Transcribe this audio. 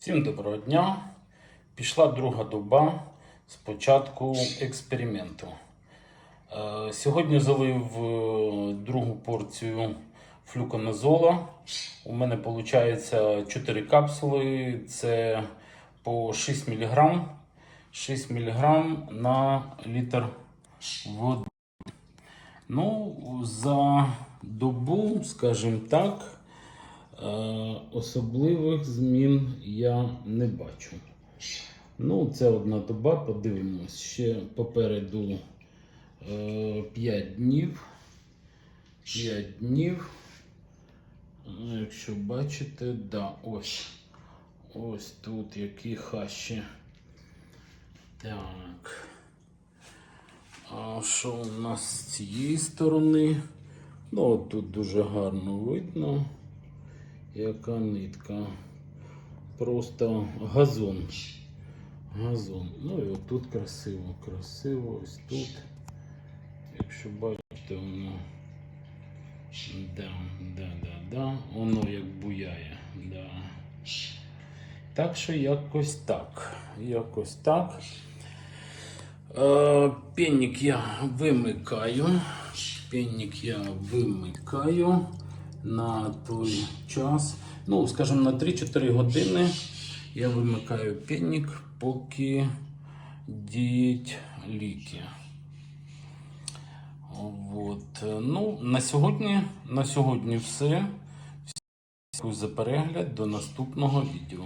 Всім доброго дня. Пішла друга доба з початку експерименту. Е, Сьогодні залив е, другу порцію флюконазола. У мене виходить 4 капсули. Це по 6 мг. 6 мг на літр води. Ну, за добу, скажімо так, особливих змін я не бачу. Ну, це одна доба, подивимось. Ще попереду е, 5 днів. 5 днів. Ну, Якщо бачите, да, ось. Ось тут які хащі. Так. А що у нас з цієї сторони? Ну, от тут дуже гарно видно, яка нитка. Просто газон. Газон. Ну і отут красиво, красиво, ось тут. Якщо бачите, воно. Да, да, да, да. Воно як буяє. Да. Так що якось так. Якось так. Е, Пенник я вимикаю. Пенник я вимикаю на той час. Ну, скажімо, на 3-4 години я вимикаю пенник, поки діють ліки. От. Ну, на сьогодні, на сьогодні все. Дякую за перегляд. До наступного відео.